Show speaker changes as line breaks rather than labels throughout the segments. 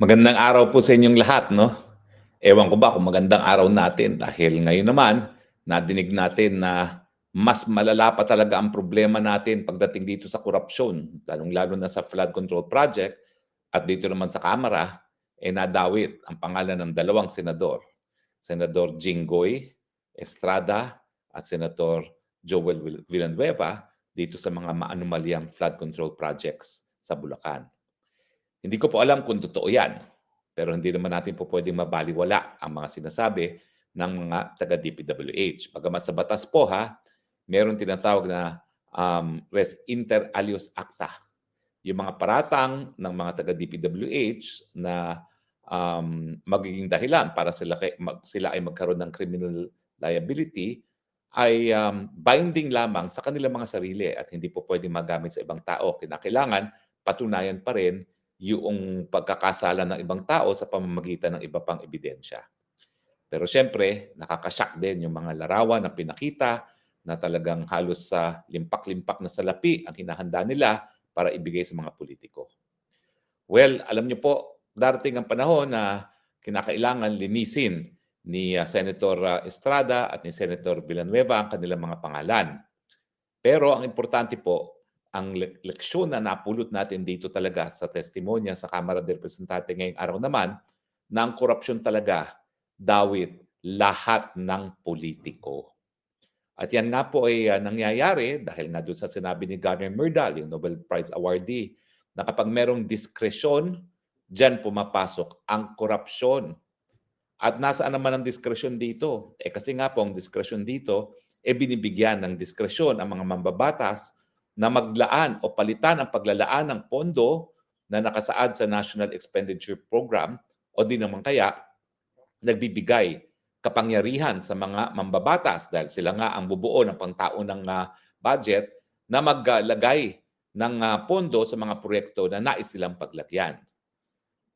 Magandang araw po sa inyong lahat, no? Ewan ko ba kung magandang araw natin dahil ngayon naman, nadinig natin na mas malala pa talaga ang problema natin pagdating dito sa korupsyon, lalong-lalo na sa flood control project at dito naman sa Kamara, eh nadawit ang pangalan ng dalawang senador, Senador Jinggoy Estrada at Senator Joel Vill- Villanueva dito sa mga maanumalyang flood control projects sa Bulacan. Hindi ko po alam kung totoo yan. Pero hindi naman natin po pwedeng mabaliwala ang mga sinasabi ng mga taga-DPWH. Bagamat sa batas po ha, meron tinatawag na um, res inter alios acta. Yung mga paratang ng mga taga-DPWH na um, magiging dahilan para sila, mag, sila ay magkaroon ng criminal liability ay um, binding lamang sa kanilang mga sarili at hindi po pwedeng magamit sa ibang tao. Kinakailangan patunayan pa rin yung pagkakasala ng ibang tao sa pamamagitan ng iba pang ebidensya. Pero siyempre, nakakasyak din yung mga larawan na pinakita na talagang halos sa limpak-limpak na salapi ang hinahanda nila para ibigay sa mga politiko. Well, alam niyo po, darating ang panahon na kinakailangan linisin ni uh, Senator uh, Estrada at ni Senator Villanueva ang kanilang mga pangalan. Pero ang importante po, ang le- leksyon na napulot natin dito talaga sa testimonya sa Kamara de Representante ngayong araw naman, na ang korupsyon talaga dawit lahat ng politiko. At yan nga po ay uh, nangyayari dahil nga doon sa sinabi ni Garner Myrdal, yung Nobel Prize awardee, na kapag merong diskresyon, dyan pumapasok ang korupsyon. At nasaan naman ang diskresyon dito? Eh kasi nga po ang diskresyon dito, eh binibigyan ng diskresyon ang mga mambabatas na maglaan o palitan ang paglalaan ng pondo na nakasaad sa National Expenditure Program o di naman kaya nagbibigay kapangyarihan sa mga mambabatas dahil sila nga ang bubuo ng pangtaunang uh, budget na maglagay ng uh, pondo sa mga proyekto na nais silang paglagyan.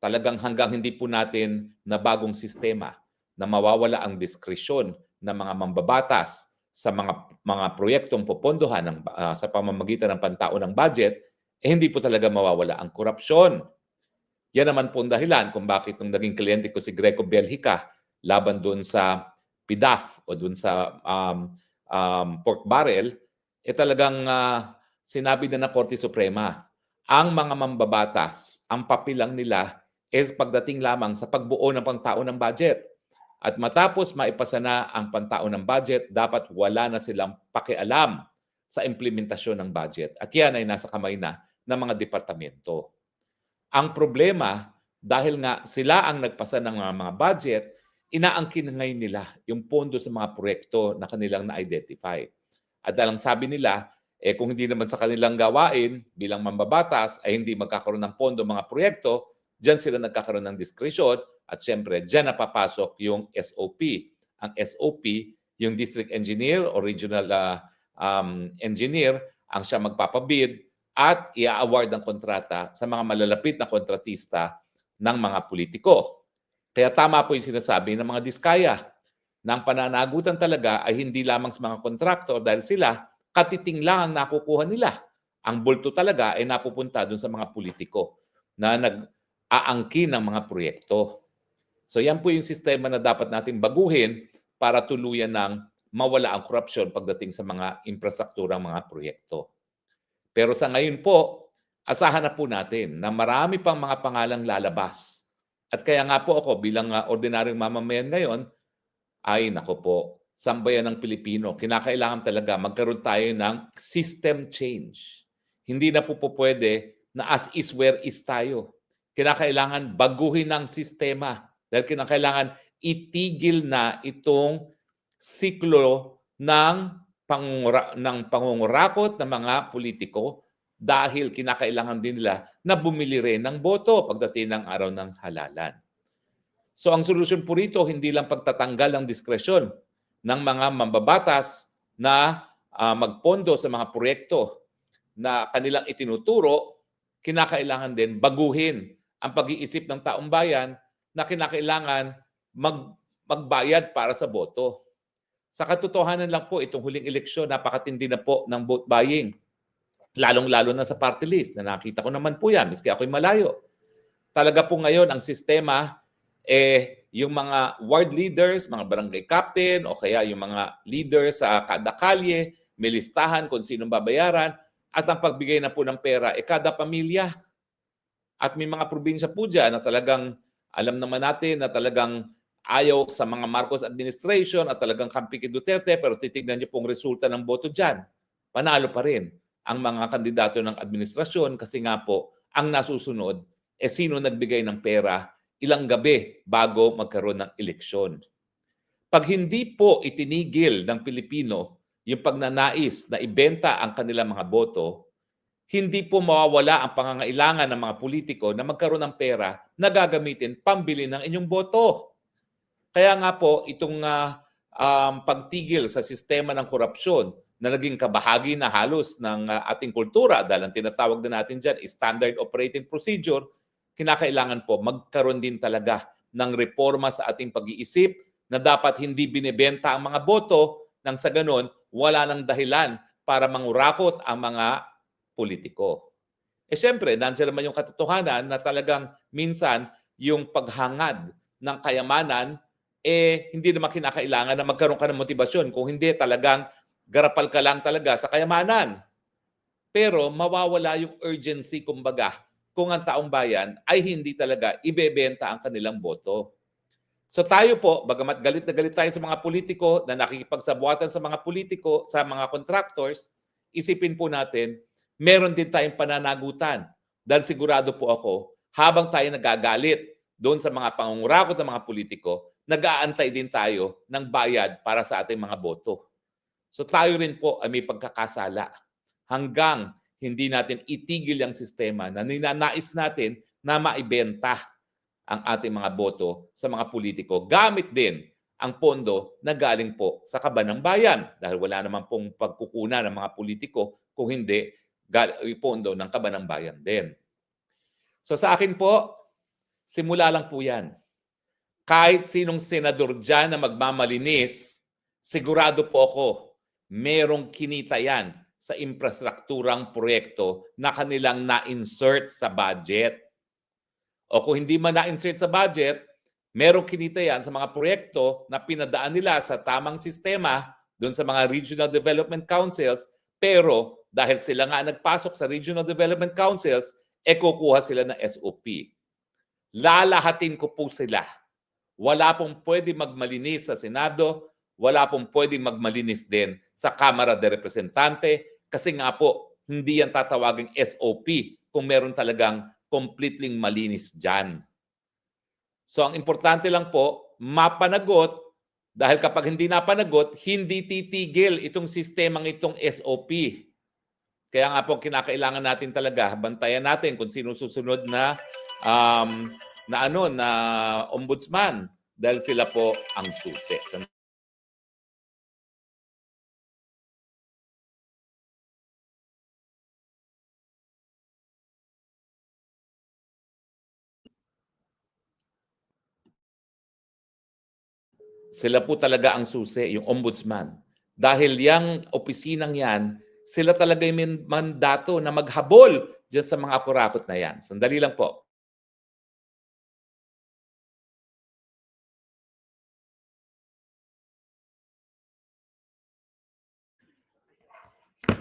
Talagang hanggang hindi po natin na bagong sistema na mawawala ang diskresyon ng mga mambabatas sa mga mga proyektong popondohan ng ah, sa pamamagitan ng pantaunang budget eh hindi po talaga mawawala ang korupsyon. Yan naman po ang dahilan kung bakit nung naging kliyente ko si Greco Belhica laban doon sa PIDAF o doon sa um, um, pork barrel, eh talagang ah, sinabi na ng Korte Suprema, ang mga mambabatas, ang papilang nila is pagdating lamang sa pagbuo ng pangtao ng budget. At matapos maipasa na ang pantao ng budget, dapat wala na silang pakialam sa implementasyon ng budget. At yan ay nasa kamay na ng mga departamento. Ang problema, dahil nga sila ang nagpasa ng mga, budget, inaangkin ngayon nila yung pondo sa mga proyekto na kanilang na-identify. At dalang sabi nila, eh kung hindi naman sa kanilang gawain bilang mambabatas ay hindi magkakaroon ng pondo mga proyekto, Diyan sila nagkakaroon ng diskresyon at siyempre diyan napapasok yung SOP. Ang SOP, yung district engineer or regional uh, um, engineer ang siya magpapabid at i-award ng kontrata sa mga malalapit na kontratista ng mga politiko. Kaya tama po yung sinasabi ng mga diskaya na ang pananagutan talaga ay hindi lamang sa mga kontraktor dahil sila katiting lang ang nakukuha nila. Ang bulto talaga ay napupunta dun sa mga politiko na nag aangkin ng mga proyekto. So yan po yung sistema na dapat natin baguhin para tuluyan ng mawala ang korupsyon pagdating sa mga infrastrukturang mga proyekto. Pero sa ngayon po, asahan na po natin na marami pang mga pangalang lalabas. At kaya nga po ako bilang uh, ordinaryong mamamayan ngayon, ay nako po, sambayan ng Pilipino, kinakailangan talaga magkaroon tayo ng system change. Hindi na po po pwede na as is where is tayo kinakailangan baguhin ang sistema dahil kinakailangan itigil na itong siklo ng pangungura, ng pangungurakot ng mga politiko dahil kinakailangan din nila na bumili rin ng boto pagdating ng araw ng halalan. So ang solusyon po rito hindi lang pagtatanggal ng diskresyon ng mga mambabatas na uh, magpondo sa mga proyekto na kanilang itinuturo, kinakailangan din baguhin ang pag-iisip ng taong bayan na kinakailangan mag, magbayad para sa boto. Sa katotohanan lang po, itong huling eleksyon, napakatindi na po ng vote buying. Lalong-lalo na sa party list, na nakita ko naman po yan, miski ako'y malayo. talaga po ngayon ang sistema eh yung mga ward leaders, mga barangay captain o kaya yung mga leaders sa kada kalye, may listahan kung sinong babayaran at ang pagbigay na po ng pera eh kada pamilya. At may mga probinsya po dyan na talagang alam naman natin na talagang ayaw sa mga Marcos administration at talagang kampi kay Duterte pero titignan niyo pong resulta ng boto dyan. Panalo pa rin ang mga kandidato ng administrasyon kasi nga po ang nasusunod eh sino nagbigay ng pera ilang gabi bago magkaroon ng eleksyon. Pag hindi po itinigil ng Pilipino yung pagnanais na ibenta ang kanilang mga boto, hindi po mawawala ang pangangailangan ng mga politiko na magkaroon ng pera na gagamitin pambili ng inyong boto. Kaya nga po itong uh, um, pagtigil sa sistema ng korupsyon na naging kabahagi na halos ng uh, ating kultura dahil ang tinatawag na natin dyan standard operating procedure, kinakailangan po magkaroon din talaga ng reforma sa ating pag-iisip na dapat hindi binebenta ang mga boto nang sa ganon wala nang dahilan para mangurakot ang mga politiko. Eh siyempre, nandiyan naman yung katotohanan na talagang minsan yung paghangad ng kayamanan eh hindi naman kinakailangan na magkaroon ka ng motibasyon kung hindi talagang garapal ka lang talaga sa kayamanan. Pero mawawala yung urgency kumbaga kung ang taong bayan ay hindi talaga ibebenta ang kanilang boto. So tayo po, bagamat galit na galit tayo sa mga politiko na nakikipagsabuatan sa mga politiko, sa mga contractors, isipin po natin, meron din tayong pananagutan. Dahil sigurado po ako, habang tayo nagagalit doon sa mga pangungurakot ng mga politiko, nag-aantay din tayo ng bayad para sa ating mga boto. So tayo rin po ay may pagkakasala hanggang hindi natin itigil ang sistema na ninanais natin na maibenta ang ating mga boto sa mga politiko gamit din ang pondo na galing po sa kaban ng bayan dahil wala naman pong pagkukuna ng mga politiko kung hindi pondo ng kaban ng bayan din. So sa akin po, simula lang po yan. Kahit sinong senador dyan na magmamalinis, sigurado po ako merong kinita yan sa infrastrukturang proyekto na kanilang na-insert sa budget. O kung hindi man na-insert sa budget, merong kinita yan sa mga proyekto na pinadaan nila sa tamang sistema doon sa mga regional development councils, pero dahil sila nga nagpasok sa regional development councils, e kukuha sila ng SOP. Lalahatin ko po sila. Wala pong pwede magmalinis sa Senado, wala pong pwede magmalinis din sa Kamara de Representante kasi nga po, hindi yan tatawaging SOP kung meron talagang completely malinis dyan. So ang importante lang po, mapanagot dahil kapag hindi napanagot, hindi titigil itong sistemang itong SOP. Kaya nga po kinakailangan natin talaga bantayan natin kung sino susunod na um, na ano na ombudsman dahil sila po ang susi. sila po talaga ang susi, yung ombudsman. Dahil yung opisinang yan, sila talaga yung mandato na maghabol dyan sa mga kurapot na yan. Sandali lang po.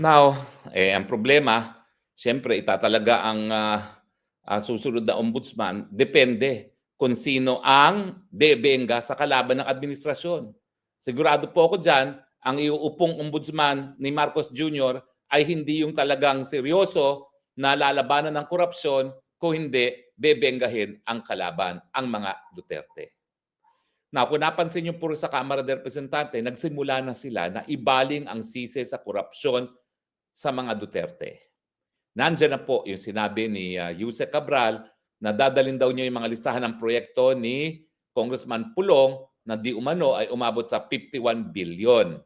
Now, eh, ang problema, siyempre itatalaga ang uh, uh, susunod na ombudsman, depende kung sino ang bebenga sa kalaban ng administrasyon. Sigurado po ako dyan, ang iuupong ombudsman ni Marcos Jr. ay hindi yung talagang seryoso na lalabanan ng korupsyon, kung hindi, bebengahin ang kalaban, ang mga Duterte. Na kung napansin niyo po sa Kamara de Representante, nagsimula na sila na ibaling ang sisi sa korupsyon sa mga Duterte. Nandiyan na po yung sinabi ni uh, Yuse Cabral na dadalhin daw niya yung mga listahan ng proyekto ni Congressman Pulong na di umano ay umabot sa 51 billion.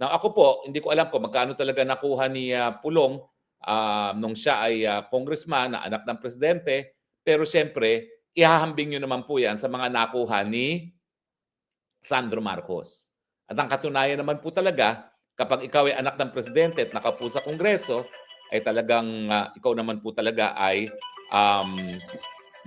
Now ako po, hindi ko alam kung magkano talaga nakuha ni uh, Pulong uh, nung siya ay uh, congressman na anak ng presidente. Pero siyempre, ihahambing nyo naman po yan sa mga nakuha ni Sandro Marcos. At ang katunayan naman po talaga, kapag ikaw ay anak ng presidente at nakapo sa kongreso, ay talagang uh, ikaw naman po talaga ay um,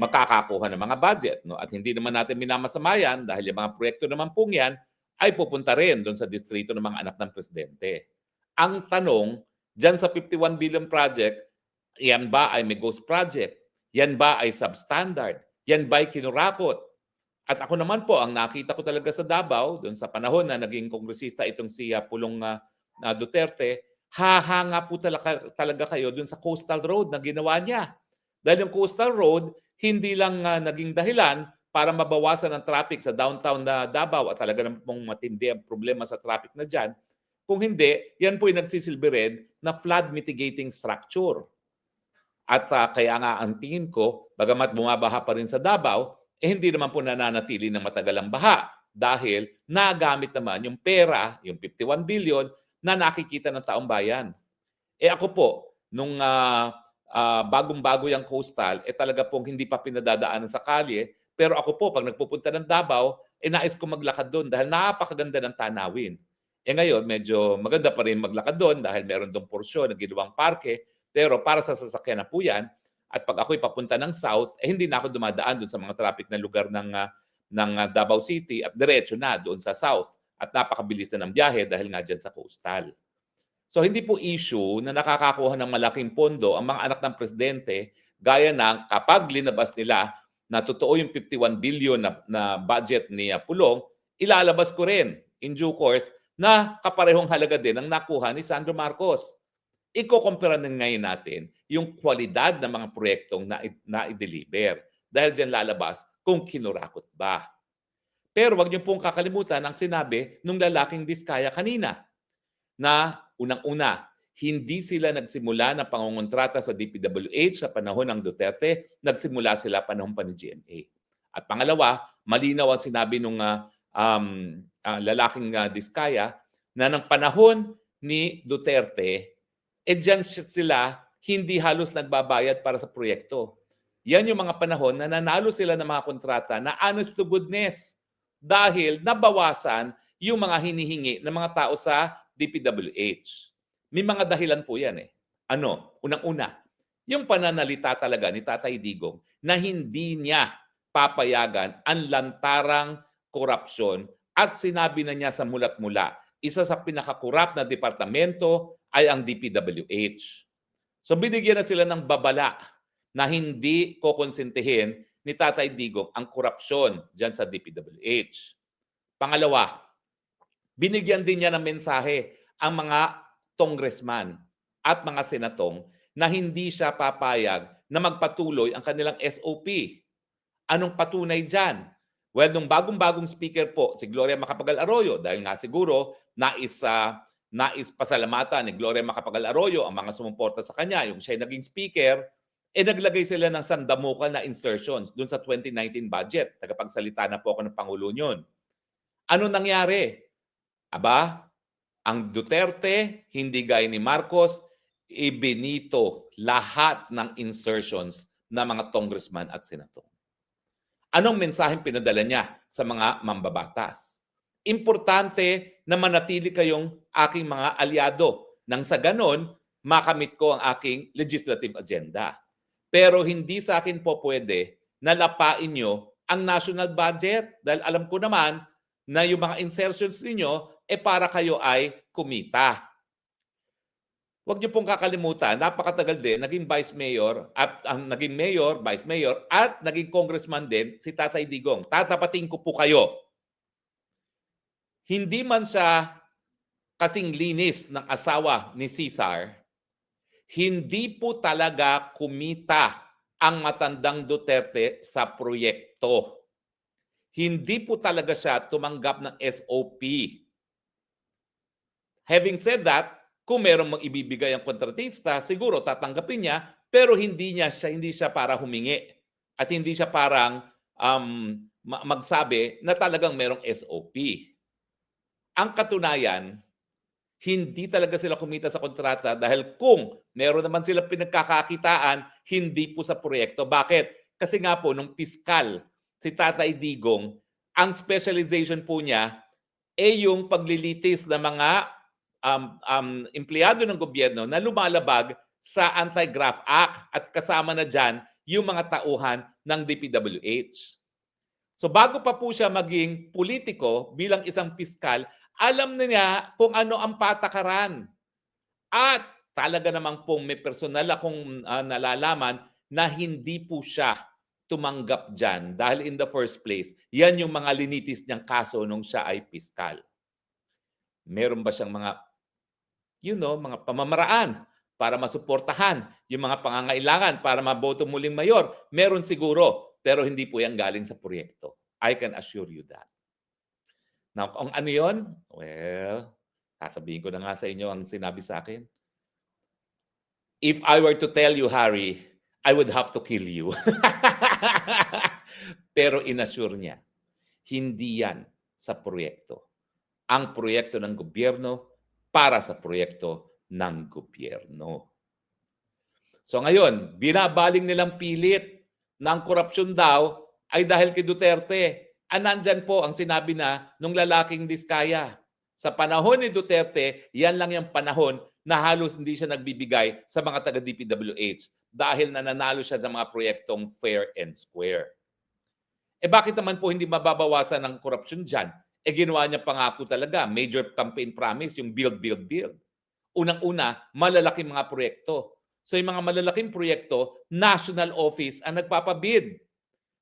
makakakuha ng mga budget. No? At hindi naman natin minamasama yan dahil yung mga proyekto naman pong yan ay pupunta rin doon sa distrito ng mga anak ng presidente. Ang tanong, dyan sa 51 billion project, yan ba ay may ghost project? Yan ba ay substandard? Yan ba ay kinurakot? At ako naman po, ang nakita ko talaga sa Davao, doon sa panahon na naging kongresista itong si uh, Pulong uh, uh, Duterte, hahanga po talaga, talaga kayo doon sa coastal road na ginawa niya. Dahil yung coastal road, hindi lang uh, naging dahilan para mabawasan ang traffic sa downtown na Davao at talaga namang matindi ang problema sa traffic na dyan. Kung hindi, yan po yung nagsisilbi rin na flood mitigating structure. At uh, kaya nga ang tingin ko, bagamat bumabaha pa rin sa Davao, eh hindi naman po nananatili ng matagal ang baha dahil nagamit naman yung pera, yung 51 billion, na nakikita ng taong bayan. Eh ako po, nung uh, uh, bagong-bago yung coastal, eh talaga pong hindi pa pinadadaanan sa kalye. Pero ako po, pag nagpupunta ng Davao, eh nais ko maglakad doon dahil napakaganda ng tanawin. Eh ngayon, medyo maganda pa rin maglakad doon dahil meron doon porsyon na ginawang parke. Pero para sa sasakyan na po yan, at pag ako'y papunta ng south, eh hindi na ako dumadaan doon sa mga traffic na lugar ng, uh, ng uh, Davao City at diretso na doon sa south. At napakabilis na ng biyahe dahil nga dyan sa coastal. So hindi po issue na nakakakuha ng malaking pondo ang mga anak ng presidente gaya ng kapag linabas nila na totoo yung 51 billion na, na budget ni uh, Pulong, ilalabas ko rin in due course na kaparehong halaga din ang nakuha ni Sandro Marcos. Iko-compare na ngayon natin yung kwalidad ng mga proyektong na, na-deliver. Dahil dyan lalabas kung kinurakot ba. Pero wag niyo pong kakalimutan ang sinabi nung lalaking diskaya kanina na unang-una, hindi sila nagsimula ng pangungontrata sa DPWH sa panahon ng Duterte, nagsimula sila panahon pa ni GMA. At pangalawa, malinaw ang sinabi nung uh, um, uh, lalaking uh, diskaya na ng panahon ni Duterte, eh dyan sila hindi halos nagbabayad para sa proyekto. Yan yung mga panahon na nanalo sila ng mga kontrata na honest to goodness dahil nabawasan yung mga hinihingi ng mga tao sa DPWH. May mga dahilan po yan eh. Ano? Unang-una, yung pananalita talaga ni Tatay Digong na hindi niya papayagan ang lantarang korupsyon at sinabi na niya sa mulat mula, isa sa pinakakurap na departamento ay ang DPWH. So binigyan na sila ng babala na hindi kokonsentihin ni Tatay Digong ang korupsyon dyan sa DPWH. Pangalawa, binigyan din niya ng mensahe ang mga congressman at mga senatong na hindi siya papayag na magpatuloy ang kanilang SOP. Anong patunay dyan? Well, nung bagong-bagong speaker po, si Gloria Macapagal Arroyo, dahil nga siguro nais, uh, nais pasalamatan ni Gloria Macapagal Arroyo ang mga sumuporta sa kanya, yung siya naging speaker, eh naglagay sila ng sandamukal na insertions dun sa 2019 budget. Tagapagsalita na po ako ng Pangulo nyon. Ano nangyari? Aba, ang Duterte, hindi gaya ni Marcos, ibinito lahat ng insertions ng mga congressman at senator. Anong mensaheng pinadala niya sa mga mambabatas? Importante na manatili kayong aking mga aliado nang sa ganon makamit ko ang aking legislative agenda. Pero hindi sa akin po pwede na lapain nyo ang national budget dahil alam ko naman na yung mga insertions ninyo eh para kayo ay kumita. Huwag niyo pong kakalimutan, napakatagal din, naging vice mayor, at ang naging mayor, vice mayor, at naging congressman din si Tatay Digong. Tatapatin ko po kayo. Hindi man siya kasing linis ng asawa ni Cesar, hindi po talaga kumita ang matandang Duterte sa proyekto. Hindi po talaga siya tumanggap ng SOP. Having said that, kung meron mang ibibigay ang kontratista, siguro tatanggapin niya, pero hindi niya siya hindi siya para humingi at hindi siya parang um, magsabi na talagang merong SOP. Ang katunayan, hindi talaga sila kumita sa kontrata dahil kung meron naman sila pinagkakakitaan, hindi po sa proyekto. Bakit? Kasi nga po, nung piskal, si Tatay Digong, ang specialization po niya ay yung paglilitis ng mga um, um, empleyado ng gobyerno na lumalabag sa Anti-Graft Act at kasama na dyan yung mga tauhan ng DPWH. So bago pa po siya maging politiko bilang isang piskal, alam na niya kung ano ang patakaran. At talaga namang pong may personal akong ah, nalalaman na hindi po siya tumanggap dyan dahil in the first place, yan yung mga linitis niyang kaso nung siya ay piskal. Meron ba siyang mga, you know, mga pamamaraan para masuportahan yung mga pangangailangan para maboto muling mayor? Meron siguro, pero hindi po yan galing sa proyekto. I can assure you that. Now, kung ano yon? Well, sasabihin ko na nga sa inyo ang sinabi sa akin. If I were to tell you, Harry, I would have to kill you. Pero inassure niya, hindi yan sa proyekto. Ang proyekto ng gobyerno para sa proyekto ng gobyerno. So ngayon, binabaling nilang pilit ng korupsyon daw ay dahil kay Duterte. Ah, nandyan po ang sinabi na nung lalaking diskaya. Sa panahon ni Duterte, yan lang yung panahon na halos hindi siya nagbibigay sa mga taga DPWH dahil nananalo siya sa mga proyektong fair and square. Eh bakit naman po hindi mababawasan ng korupsyon dyan? Eh ginawa niya pangako talaga, major campaign promise, yung build, build, build. Unang-una, malalaking mga proyekto. So yung mga malalaking proyekto, national office ang nagpapabid.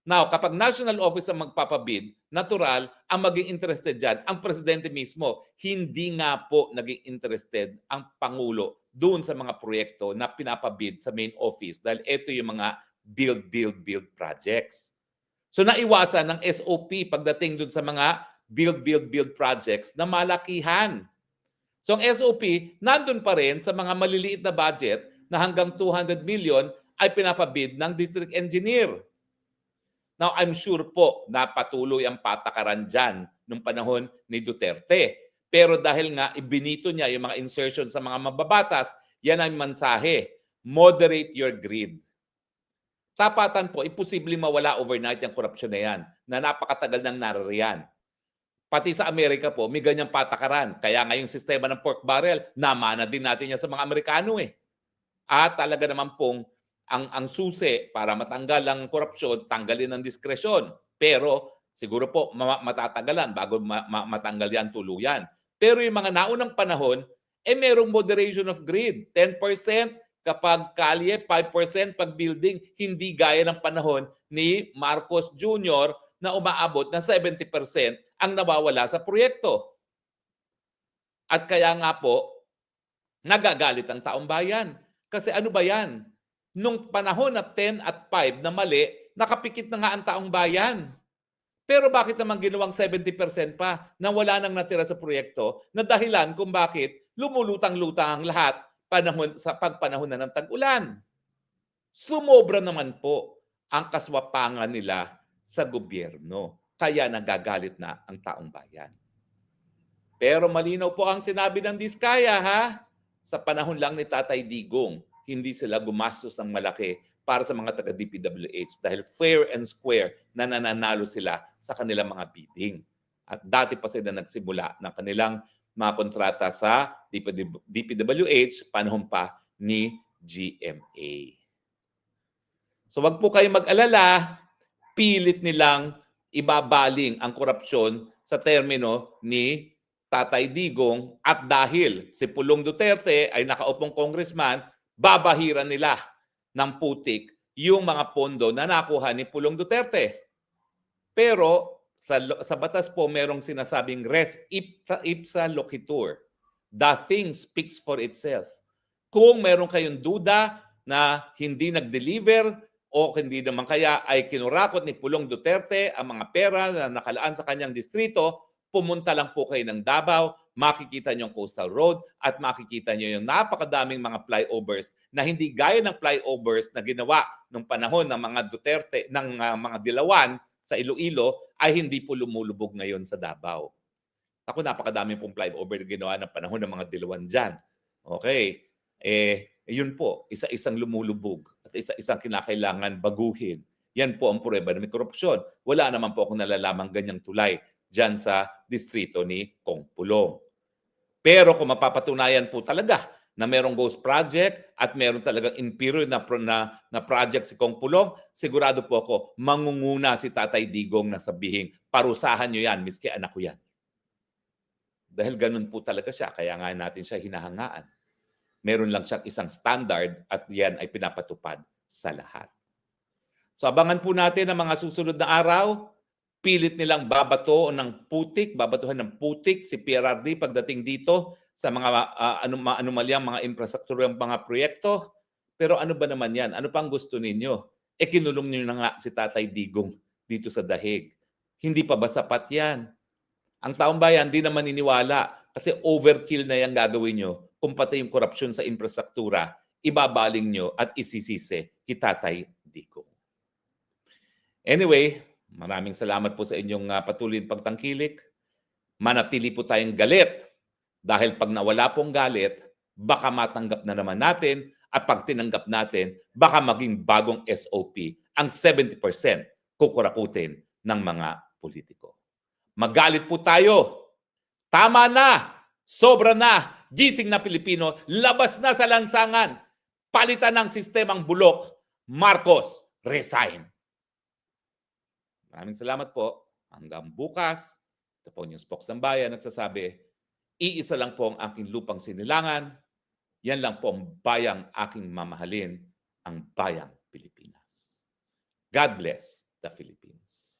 Now, kapag national office ang magpapabid, natural, ang maging interested dyan, ang presidente mismo, hindi nga po naging interested ang Pangulo doon sa mga proyekto na pinapabid sa main office dahil ito yung mga build, build, build projects. So naiwasan ng SOP pagdating doon sa mga build, build, build projects na malakihan. So ang SOP, nandun pa rin sa mga maliliit na budget na hanggang 200 million ay pinapabid ng district engineer. Now, I'm sure po na patuloy ang patakaran dyan nung panahon ni Duterte. Pero dahil nga ibinito niya yung mga insertion sa mga mababatas, yan ang mensahe. Moderate your greed. Tapatan po, imposibleng mawala overnight yung korupsyon na yan, na napakatagal nang narariyan. Pati sa Amerika po, may ganyang patakaran. Kaya ngayong sistema ng pork barrel, namana din natin yan sa mga Amerikano eh. At talaga naman pong ang ang susi para matanggal ang korupsyon, tanggalin ang diskresyon. Pero siguro po ma- matatagalan bago ma- ma- matanggal yan tuluyan. Pero yung mga naunang panahon, eh merong moderation of greed. 10% kapag kalye, 5% pag building, hindi gaya ng panahon ni Marcos Jr. na umaabot na 70% ang nawawala sa proyekto. At kaya nga po, nagagalit ang taong bayan. Kasi ano ba yan? Nung panahon na 10 at 5 na mali, nakapikit na nga ang taong bayan. Pero bakit naman ginawang 70% pa na wala nang natira sa proyekto na dahilan kung bakit lumulutang-lutang ang lahat panahon, sa pagpanahon na ng tag-ulan? Sumobra naman po ang kaswapangan nila sa gobyerno. Kaya nagagalit na ang taong bayan. Pero malinaw po ang sinabi ng Diskaya ha. Sa panahon lang ni Tatay Digong, hindi sila gumastos ng malaki para sa mga taga-DPWH dahil fair and square na nananalo sila sa kanilang mga bidding. At dati pa sila nagsimula ng kanilang mga kontrata sa DPWH panahon pa ni GMA. So wag po kayong mag-alala, pilit nilang ibabaling ang korupsyon sa termino ni Tatay Digong at dahil si Pulong Duterte ay nakaupong congressman, babahiran nila ng putik yung mga pondo na nakuha ni Pulong Duterte. Pero sa, sa batas po merong sinasabing res ipsa, ipsa loquitur. The thing speaks for itself. Kung meron kayong duda na hindi nag-deliver o hindi naman kaya ay kinurakot ni Pulong Duterte ang mga pera na nakalaan sa kanyang distrito, pumunta lang po kayo ng Davao, makikita nyo yung coastal road at makikita nyo yung napakadaming mga flyovers na hindi gaya ng flyovers na ginawa nung panahon ng mga Duterte, ng uh, mga Dilawan sa Iloilo ay hindi po lumulubog ngayon sa Davao. Ako napakadami pong flyover na ginawa ng panahon ng mga Dilawan dyan. Okay. Eh, yun po, isa-isang lumulubog at isa-isang kinakailangan baguhin. Yan po ang prueba na may korupsyon. Wala naman po akong nalalamang ganyang tulay dyan sa distrito ni Kong Pulong. Pero kung mapapatunayan po talaga na merong ghost project at meron talagang in period na, na, na project si Kong Pulong, sigurado po ako, mangunguna si Tatay Digong na sabihin, parusahan nyo yan, miski anak ko yan. Dahil ganun po talaga siya, kaya nga natin siya hinahangaan. Meron lang siyang isang standard at yan ay pinapatupad sa lahat. So abangan po natin ang mga susunod na araw. Pilit nilang babato ng putik, babatuhan ng putik si PRRD pagdating dito sa mga uh, anum anomalyang mga infrastrukturyang mga proyekto. Pero ano ba naman yan? Ano pang gusto ninyo? E kinulong niyo na nga si Tatay Digong dito sa Dahig. Hindi pa ba sapat yan? Ang taong bayan di naman niniwala kasi overkill na yan gagawin nyo kung pati yung korupsyon sa infrastruktura, ibabaling nyo at isisisi kay Tatay Digong. Anyway, maraming salamat po sa inyong uh, patuloy pagtangkilik. Manatili po tayong galit dahil pag nawala pong galit, baka matanggap na naman natin at pag tinanggap natin, baka maging bagong SOP ang 70% kukurakutin ng mga politiko. Magalit po tayo. Tama na. Sobra na. Gising na Pilipino. Labas na sa lansangan. Palitan ng sistemang bulok. Marcos, resign. Maraming salamat po. Hanggang bukas. Ito po yung Spokes ng Bayan nagsasabi, iisa lang po ang aking lupang sinilangan. Yan lang po ang bayang aking mamahalin, ang bayang Pilipinas. God bless the Philippines.